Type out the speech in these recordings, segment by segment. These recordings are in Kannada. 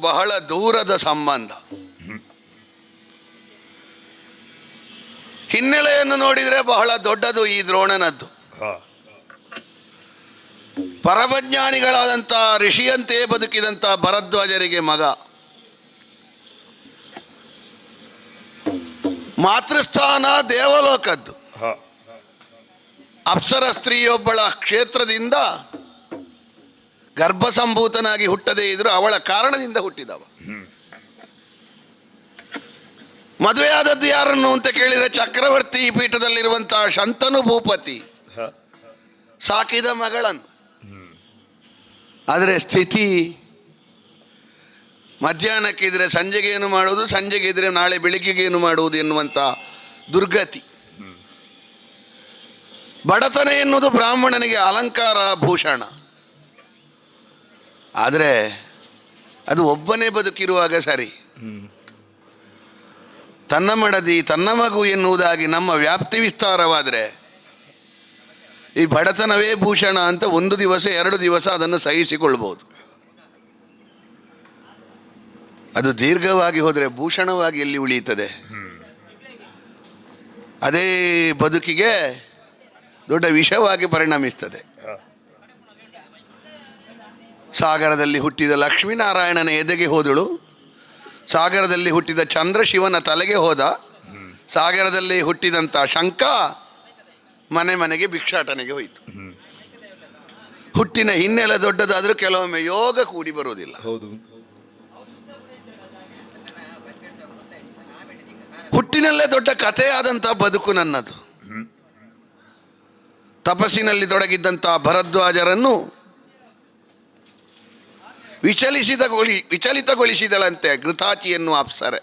ಬಹಳ ದೂರದ ಸಂಬಂಧ. ಹಿನ್ನೆಲೆಯನ್ನು ನೋಡಿದರೆ ಬಹಳ ದೊಡ್ಡದು ಈ ದ್ರೋಣನದ್ದು. ಪರಮಜ್ಞಾನಿಗಳಾದಂಥ ಋಷಿಯಂತೆ ಬದುಕಿದಂಥ ಭರದ್ವಾಜರಿಗೆ ಮಗ. ಮಾತೃಸ್ಥಾನ ದೇವಲೋಕದ್ದು. ಅಪ್ಸರ ಸ್ತ್ರೀಯೊಬ್ಬಳ ಕ್ಷೇತ್ರದಿಂದ ಗರ್ಭಸಂಭೂತನಾಗಿ ಹುಟ್ಟದೇ ಇದ್ರು ಅವಳ ಕಾರಣದಿಂದ ಹುಟ್ಟಿದವ. ಮದುವೆಯಾದದ್ದು ಯಾರನ್ನು ಅಂತ ಕೇಳಿದರೆ ಚಕ್ರವರ್ತಿ ಪೀಠದಲ್ಲಿರುವಂತಹ ಶಂತನು ಭೂಪತಿ. ಸಾಕಿದ ಮಗಳನ್ನು ಆದರೆ ಸ್ಥಿತಿ ಮಧ್ಯಾಹ್ನಕ್ಕಿದ್ರೆ ಸಂಜೆಗೆ ಏನು ಮಾಡುವುದು? ಸಂಜೆಗೆ ಇದ್ರೆ ನಾಳೆ ಬೆಳಿಗ್ಗೆಗೆ ಏನು ಮಾಡುವುದು ಎನ್ನುವಂಥ ದುರ್ಗತಿ. ಬಡತನ ಎನ್ನುವುದು ಬ್ರಾಹ್ಮಣನಿಗೆ ಅಲಂಕಾರ ಭೂಷಣ. ಆದರೆ ಅದು ಒಬ್ಬನೇ ಬದುಕಿರುವಾಗ ಸರಿ. ತನ್ನ ಮಡದಿ, ತನ್ನ ಮಗು ಎನ್ನುವುದಾಗಿ ನಮ್ಮ ವ್ಯಾಪ್ತಿ ವಿಸ್ತಾರವಾದರೆ ಈ ಬಡತನವೇ ಭೂಷಣ ಅಂತ ಒಂದು ದಿವಸ, ಎರಡು ದಿವಸ ಅದನ್ನು ಸಹಿಸಿಕೊಳ್ಬೋದು. ಅದು ದೀರ್ಘವಾಗಿ ಹೋದರೆ ಭೂಷಣವಾಗಿ ಎಲ್ಲಿ ಉಳಿಯುತ್ತದೆ? ಅದೇ ಬದುಕಿಗೆ ದೊಡ್ಡ ವಿಷವಾಗಿ ಪರಿಣಮಿಸ್ತದೆ. ಸಾಗರದಲ್ಲಿ ಹುಟ್ಟಿದ ಲಕ್ಷ್ಮೀನಾರಾಯಣನ ಎದೆಗೆ ಹೋದಳು. ಸಾಗರದಲ್ಲಿ ಹುಟ್ಟಿದ ಚಂದ್ರಶಿವನ ತಲೆಗೆ ಹೋದ. ಸಾಗರದಲ್ಲಿ ಹುಟ್ಟಿದಂಥ ಶಂಕ ಮನೆ ಮನೆಗೆ ಭಿಕ್ಷಾಟನೆಗೆ ಹೋಯಿತು. ಹುಟ್ಟಿನ ಹಿನ್ನೆಲೆ ದೊಡ್ಡದಾದರೂ ಕೆಲವೊಮ್ಮೆ ಯೋಗ ಕೂಡಿ ಬರುವುದಿಲ್ಲ. ಹೌದು. ಹುಟ್ಟಿನಲ್ಲೇ ದೊಡ್ಡ ಕಥೆಯಾದಂಥ ಬದುಕು ನನ್ನದು. ತಪಸ್ಸಿನಲ್ಲಿ ತೊಡಗಿದ್ದಂಥ ಭರದ್ವಾಜರನ್ನು ವಿಚಲಿಸಿದಗೊಳಿ ವಿಚಲಿತಗೊಳಿಸಿದಳಂತೆ ಘೃತಾಚಿ ಆಪ್ಸರೆ ಅಪ್ಸರೆ.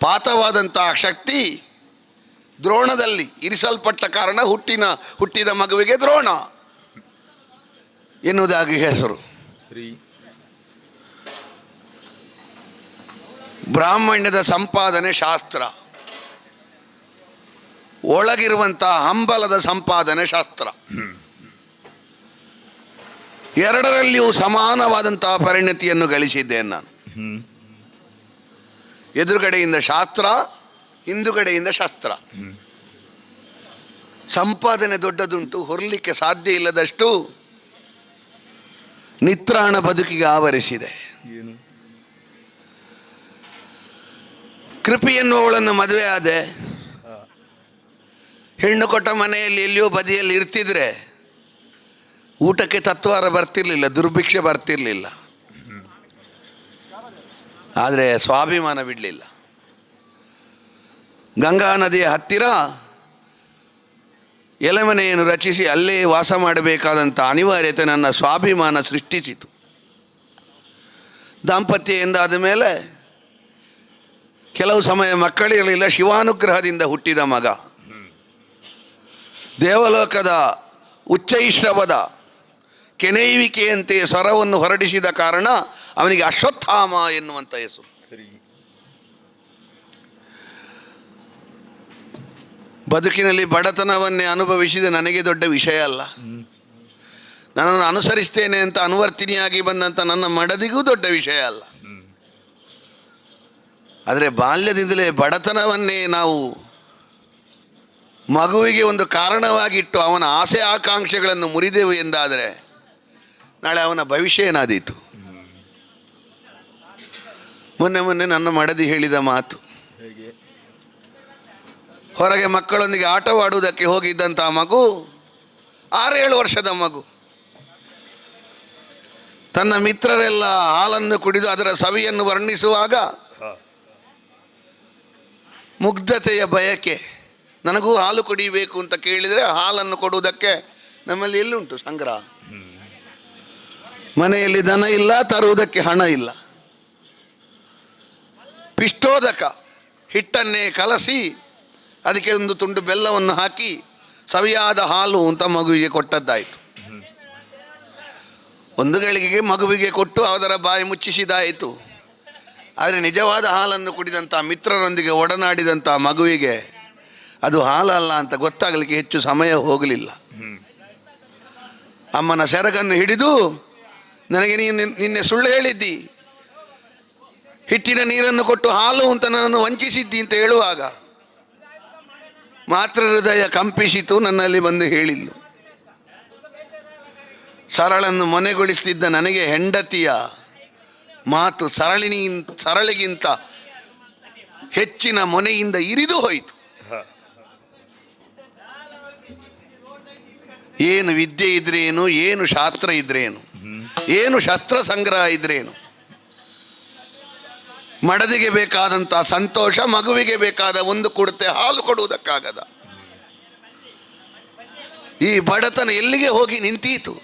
ಪಾತವಾದಂತಹ ಶಕ್ತಿ ದ್ರೋಣದಲ್ಲಿ ಇರಿಸಲ್ಪಟ್ಟ ಕಾರಣ ಹುಟ್ಟಿನ ಹುಟ್ಟಿದ ಮಗುವಿಗೆ ದ್ರೋಣ ಎನ್ನುವುದಾಗಿ ಹೆಸರು. ಸರಿ ಬ್ರಾಹ್ಮಣ್ಯದ ಸಂಪಾದನೆ ಶಾಸ್ತ್ರ. ಒಳಗಿರುವಂತಹ ಹಂಬಲದ ಸಂಪಾದನೆ ಶಾಸ್ತ್ರ. ಎರಡರಲ್ಲಿಯೂ ಸಮಾನವಾದಂತಹ ಪರಿಣತಿಯನ್ನು ಗಳಿಸಿದ್ದೇನೆ ನಾನು. ಎದುರುಗಡೆಯಿಂದ ಶಾಸ್ತ್ರ ಹಿಂದುಗಡೆಯಿಂದ ಶಸ್ತ್ರ. ಸಂಪಾದನೆ ದೊಡ್ಡದುಂಟು ಹೊರಲಿಕ್ಕೆ ಸಾಧ್ಯ ಇಲ್ಲದಷ್ಟು ನಿತ್ರಾಣ ಬದುಕಿಗೆ ಆವರಿಸಿದೆ. ಏನು? ಕೃಪಿ ಎನ್ನುವಳನ್ನು ಮದುವೆ ಆದೆ. ಹೆಣ್ಣು ಕೊಟ್ಟ ಮನೆಯಲ್ಲಿ ಎಲ್ಲಿಯೋ ಬದಿಯಲ್ಲಿ ಇರ್ತಿದ್ರೆ ಊಟಕ್ಕೆ ತತ್ವಾರ ಬರ್ತಿರ್ಲಿಲ್ಲ, ದುರ್ಭಿಕ್ಷೆ ಬರ್ತಿರ್ಲಿಲ್ಲ. ಆದರೆ ಸ್ವಾಭಿಮಾನ ಬಿಡಲಿಲ್ಲ. ಗಂಗಾ ನದಿಯ ಹತ್ತಿರ ಎಲೆಮನೆಯನ್ನು ರಚಿಸಿ ಅಲ್ಲೇ ವಾಸ ಮಾಡಬೇಕಾದಂಥ ಅನಿವಾರ್ಯತೆ ನನ್ನ ಸ್ವಾಭಿಮಾನ ಸೃಷ್ಟಿಸಿತು. ದಾಂಪತ್ಯ ಎಂದಾದ ಮೇಲೆ ಕೆಲವು ಸಮಯ ಮಕ್ಕಳಿರಲಿಲ್ಲ, ಶಿವಾನುಗ್ರಹದಿಂದ ಹುಟ್ಟಿದ ಮಗ. ದೇವಲೋಕದ ಉಚ್ಚೈಶ್ರವದ ಕೆನೆಯುವಿಕೆಯಂತೆ ಸ್ವರವನ್ನು ಹೊರಡಿಸಿದ ಕಾರಣ ಅವನಿಗೆ ಅಶ್ವತ್ಥಾಮ ಎನ್ನುವಂಥ ಹೆಸರು. ಸರಿ. ಬದುಕಿನಲ್ಲಿ ಬಡತನವನ್ನೇ ಅನುಭವಿಸಿದ ನನಗೆ ದೊಡ್ಡ ವಿಷಯ ಅಲ್ಲ. ನನ್ನನ್ನು ಅನುಸರಿಸ್ತೇನೆ ಅಂತ ಅನುವರ್ತಿನಿಯಾಗಿ ಬಂದಂಥ ನನ್ನ ಮಡದಿಗೂ ದೊಡ್ಡ ವಿಷಯ ಅಲ್ಲ. ಆದರೆ ಬಾಲ್ಯದಿಂದಲೇ ಬಡತನವನ್ನೇ ನಾವು ಮಗುವಿಗೆ ಒಂದು ಕಾರಣವಾಗಿಟ್ಟು ಅವನ ಆಸೆ ಆಕಾಂಕ್ಷೆಗಳನ್ನು ಮುರಿದೆವು ಎಂದಾದರೆ ನಾಳೆ ಅವನ ಭವಿಷ್ಯ ಏನಾದೀತು? ಮೊನ್ನೆ ಮೊನ್ನೆ ನನ್ನ ಮಡದಿ ಹೇಳಿದ ಮಾತು. ಹೊರಗೆ ಮಕ್ಕಳೊಂದಿಗೆ ಆಟವಾಡುವುದಕ್ಕೆ ಹೋಗಿದ್ದಂಥ ಮಗು ಆರೇಳು ವರ್ಷದ ಮಗು. ತನ್ನ ಮಿತ್ರರೆಲ್ಲ ಹಾಲನ್ನು ಕುಡಿದು ಅದರ ಸವಿಯನ್ನು ವರ್ಣಿಸುವಾಗ ಮುಗ್ಧತೆಯ ಬಯಕೆ ನನಗೂ ಹಾಲು ಕುಡಿಬೇಕು ಅಂತ ಕೇಳಿದರೆ ಹಾಲನ್ನು ಕೊಡುವುದಕ್ಕೆ ನಮ್ಮಲ್ಲಿ ಎಲ್ಲುಂಟು ಸಂಗ್ರಹ? ಮನೆಯಲ್ಲಿ ದನ ಇಲ್ಲ, ತರುವುದಕ್ಕೆ ಹಣ ಇಲ್ಲ. ಪಿಷ್ಟೋದಕ, ಹಿಟ್ಟನ್ನೇ ಕಲಸಿ, ಅದಕ್ಕೆ ಒಂದು ತುಂಡು ಬೆಲ್ಲವನ್ನು ಹಾಕಿ, ಸವಿಯಾದ ಹಾಲು ಅಂತ ಮಗುವಿಗೆ ಕೊಟ್ಟದ್ದಾಯಿತು. ಒಂದು ಗಳಿಗೆಗೆ ಮಗುವಿಗೆ ಕೊಟ್ಟು ಅದರ ಬಾಯಿ ಮುಚ್ಚಿಸಿದಾಯಿತು. ಆದರೆ ನಿಜವಾದ ಹಾಲನ್ನು ಕುಡಿದಂಥ ಮಿತ್ರರೊಂದಿಗೆ ಒಡನಾಡಿದಂಥ ಮಗುವಿಗೆ ಅದು ಹಾಲಲ್ಲ ಅಂತ ಗೊತ್ತಾಗಲಿಕ್ಕೆ ಹೆಚ್ಚು ಸಮಯ ಹೋಗಲಿಲ್ಲ. ಅಮ್ಮನ ಸೆರಗನ್ನು ಹಿಡಿದು ನನಗೆ ನೀನು ನಿನ್ನೆ ಸುಳ್ಳು ಹೇಳಿದ್ದಿ. ಹಿಟ್ಟಿನ ನೀರನ್ನು ಕೊಟ್ಟು ಹಾಲು ಅಂತ ನನ್ನನ್ನು ವಂಚಿಸಿದ್ದಿ ಅಂತ ಹೇಳುವಾಗ ಮಾತೃ ಹೃದಯ ಕಂಪಿಸಿತು, ನನ್ನಲ್ಲಿ ಬಂದು ಹೇಳಿಲ್ಲ. ಸರಳನ್ನು ಮೊನೆಗೊಳಿಸ್ತಿದ್ದ ನನಗೆ ಹೆಂಡತಿಯ ಮಾತು ಸರಳಿನಿ ಸರಳಿಗಿಂತ ಹೆಚ್ಚಿನ ಮೊನೆಯಿಂದ ಇರಿದು ಹೋಯಿತು. ಏನು ವಿದ್ಯೆ ಇದ್ರೇನು, ಏನು ಶಾಸ್ತ್ರ ಇದ್ರೇನು? ಏನು ಶಸ್ತ್ರ ಸಂಗ್ರಹ ಇದ್ರೇನು? ಮಡದಿಗೆ ಬೇಕಾದಂಥ ಸಂತೋಷ, ಮಗುವಿಗೆ ಬೇಕಾದ ಒಂದು ಕೊಡುತ್ತೆ ಹಾಲು ಕೊಡುವುದಕ್ಕಾಗದ. ಈ ಬಡತನ ಎಲ್ಲಿಗೆ ಹೋಗಿ ನಿಂತೀತು?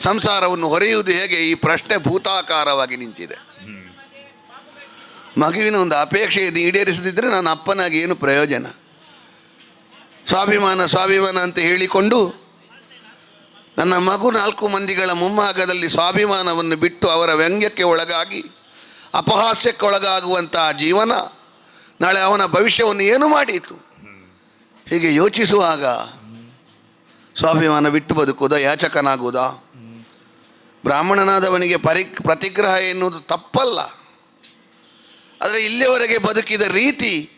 ಸಂಸಾರವನ್ನು ಹೊರೆಯುವುದು ಹೇಗೆ? ಈ ಪ್ರಶ್ನೆ ಭೂತಾಕಾರವಾಗಿ ನಿಂತಿದೆ. ಮಗುವಿನ ಒಂದು ಅಪೇಕ್ಷೆಯನ್ನು ಈಡೇರಿಸದಿದ್ದರೆ ನನ್ನ ಅಪ್ಪನಾಗಿ ಏನು ಪ್ರಯೋಜನ? ಸ್ವಾಭಿಮಾನ ಸ್ವಾಭಿಮಾನ ಅಂತ ಹೇಳಿಕೊಂಡು ನನ್ನ ಮಗು ನಾಲ್ಕು ಮಂದಿಗಳ ಮುಂಭಾಗದಲ್ಲಿ ಸ್ವಾಭಿಮಾನವನ್ನು ಬಿಟ್ಟು ಅವರ ವ್ಯಂಗ್ಯಕ್ಕೆ ಒಳಗಾಗಿ ಅಪಹಾಸ್ಯಕ್ಕೆ ಒಳಗಾಗುವಂತಹ ಜೀವನ ನಾಳೆ ಅವನ ಭವಿಷ್ಯವನ್ನು ಏನು ಮಾಡಿತು? ಹೀಗೆ ಯೋಚಿಸುವಾಗ ಸ್ವಾಭಿಮಾನ ಬಿಟ್ಟು ಬದುಕುವುದಾ, ಯಾಚಕನಾಗುವುದಾ? ಬ್ರಾಹ್ಮಣನಾದವನಿಗೆ ಪರಿ, ಪ್ರತಿಗ್ರಹ ಎನ್ನುವುದು ತಪ್ಪಲ್ಲ. ಆದರೆ ಇಲ್ಲಿಯವರೆಗೆ ಬದುಕಿದ ರೀತಿ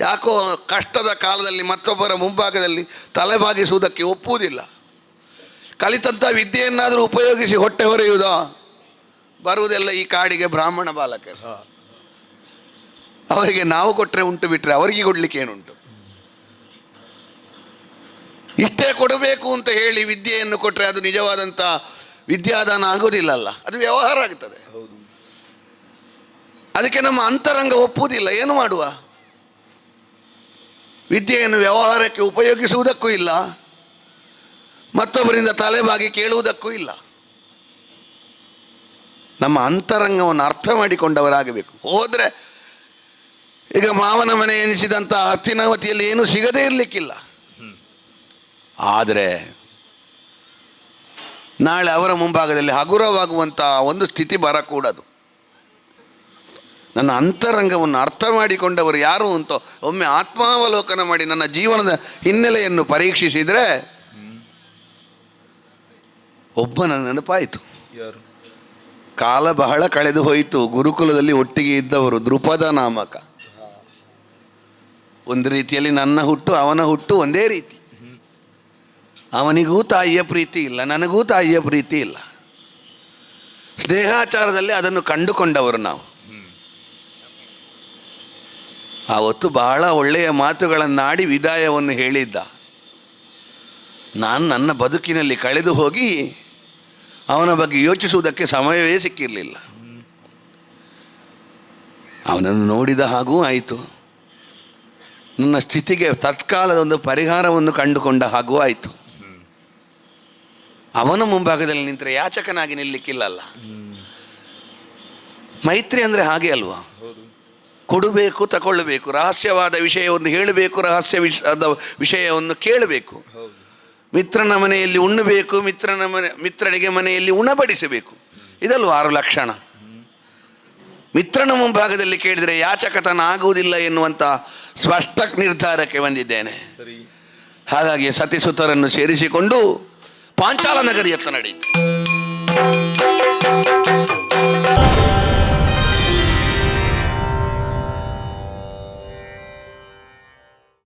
ಯಾಕೋ ಕಷ್ಟದ ಕಾಲದಲ್ಲಿ ಮತ್ತೊಬ್ಬರ ಮುಂಭಾಗದಲ್ಲಿ ತಲೆಬಾಗಿಸುವುದಕ್ಕೆ ಒಪ್ಪುವುದಿಲ್ಲ. ಕಲಿತಂಥ ವಿದ್ಯೆಯನ್ನಾದರೂ ಉಪಯೋಗಿಸಿ ಹೊಟ್ಟೆ ಹೊರೆಯುವುದಾ? ಬರುವುದೆಲ್ಲ ಈ ಕಾಡಿಗೆ ಬ್ರಾಹ್ಮಣ ಬಾಲಕರು. ಅವರಿಗೆ ನಾವು ಕೊಟ್ಟರೆ ಉಂಟು ಬಿಟ್ಟರೆ ಅವರಿಗೆ ಕೊಡಲಿಕ್ಕೆ ಏನುಂಟು? ಇಷ್ಟೇ ಕೊಡಬೇಕು ಅಂತ ಹೇಳಿ ವಿದ್ಯೆಯನ್ನು ಕೊಟ್ಟರೆ ಅದು ನಿಜವಾದಂಥ ವಿದ್ಯಾದಾನ ಆಗೋದಿಲ್ಲಲ್ಲ ಅದು ವ್ಯವಹಾರ ಆಗ್ತದೆ. ಅದಕ್ಕೆ ನಮ್ಮ ಅಂತರಂಗ ಒಪ್ಪುವುದಿಲ್ಲ. ಏನು ಮಾಡುವ? ವಿದ್ಯೆಯನ್ನು ವ್ಯವಹಾರಕ್ಕೆ ಉಪಯೋಗಿಸುವುದಕ್ಕೂ ಇಲ್ಲ. ಮತ್ತೊಬ್ಬರಿಂದ ತಲೆಬಾಗಿ ಕೇಳುವುದಕ್ಕೂ ಇಲ್ಲ. ನಮ್ಮ ಅಂತರಂಗವನ್ನು ಅರ್ಥ ಮಾಡಿಕೊಂಡವರಾಗಬೇಕು. ಹೋದರೆ ಈಗ ಮಾವನ ಮನೆ ಎನಿಸಿದಂಥ ಹತ್ತಿನವತಿಯಲ್ಲಿ ಏನೂ ಸಿಗದೇ ಇರಲಿಕ್ಕಿಲ್ಲ. ಆದರೆ ನಾಳೆ ಅವರ ಮುಂಭಾಗದಲ್ಲಿ ಹಗುರವಾಗುವಂಥ ಒಂದು ಸ್ಥಿತಿ ಬರಕೂಡದು. ನನ್ನ ಅಂತರಂಗವನ್ನು ಅರ್ಥ ಮಾಡಿಕೊಂಡವರು ಯಾರು ಅಂತ ಒಮ್ಮೆ ಆತ್ಮಾವಲೋಕನ ಮಾಡಿ ನನ್ನ ಜೀವನದ ಹಿನ್ನೆಲೆಯನ್ನು ಪರೀಕ್ಷಿಸಿದರೆ ಒಬ್ಬನ ನೆನಪಾಯಿತು. ಯಾರು? ಕಾಲ ಬಹಳ ಕಳೆದು ಹೋಯಿತು. ಗುರುಕುಲದಲ್ಲಿ ಒಟ್ಟಿಗೆ ಇದ್ದವರು ದೃಪದ ನಾಮಕ. ಒಂದು ರೀತಿಯಲ್ಲಿ ನನ್ನ ಹುಟ್ಟು ಅವನ ಹುಟ್ಟು ಒಂದೇ ರೀತಿ. ಅವನಿಗೂ ತಾಯಿಯ ಪ್ರೀತಿ ಇಲ್ಲ ನನಗೂ ತಾಯಿಯ ಪ್ರೀತಿ ಇಲ್ಲ. ಸ್ನೇಹಾಚಾರದಲ್ಲಿ ಅದನ್ನು ಕಂಡುಕೊಂಡವರು ನಾವು. ಆವತ್ತು ಬಹಳ ಒಳ್ಳೆಯ ಮಾತುಗಳನ್ನಾಡಿ ವಿದಾಯವನ್ನು ಹೇಳಿದ್ದ. ನಾನು ನನ್ನ ಬದುಕಿನಲ್ಲಿ ಕಳೆದು ಹೋಗಿ ಅವನ ಬಗ್ಗೆ ಯೋಚಿಸುವುದಕ್ಕೆ ಸಮಯವೇ ಸಿಕ್ಕಿರಲಿಲ್ಲ. ಅವನನ್ನು ನೋಡಿದ ಹಾಗೂ ಆಯಿತು. ನನ್ನ ಸ್ಥಿತಿಗೆ ತತ್ಕಾಲದ ಒಂದು ಪರಿಹಾರವನ್ನು ಕಂಡುಕೊಂಡ ಹಾಗೂ ಆಯಿತು. ಅವನ ಮುಂಭಾಗದಲ್ಲಿ ನಿಂತರೆ ಯಾಚಕನಾಗಿ ನಿಲ್ಲಕ್ಕಿಲ್ಲಲ್ಲ. ಮೈತ್ರಿ ಅಂದರೆ ಹಾಗೆ ಅಲ್ವಾ? ಕೊಡಬೇಕು, ತಗೊಳ್ಳಬೇಕು, ರಹಸ್ಯವಾದ ವಿಷಯವನ್ನು ಹೇಳಬೇಕು, ರಹಸ್ಯ ವಿಷಯವನ್ನು ಕೇಳಬೇಕು. ಮಿತ್ರನ ಮನೆಯಲ್ಲಿ ಉಣ್ಣಬೇಕು ಮಿತ್ರನ ಮನೆ ಮಿತ್ರನಿಗೆ ಮನೆಯಲ್ಲಿ ಉಣಬಡಿಸಬೇಕು. ಇದಲ್ವ ಆರು ಲಕ್ಷಣ? ಮಿತ್ರನ ಮುಂಭಾಗದಲ್ಲಿ ಕೇಳಿದರೆ ಯಾಚಕತನ ಆಗುವುದಿಲ್ಲ ಎನ್ನುವಂಥ ಸ್ಪಷ್ಟ ನಿರ್ಧಾರಕ್ಕೆ ಬಂದಿದ್ದೇನೆ. ಹಾಗಾಗಿ ಸತಿಸುತರನ್ನು ಸೇರಿಸಿಕೊಂಡು ಪಾಂಚಾಲ ನಗರಿಯತ್ತ ನಡೆಯಿತು.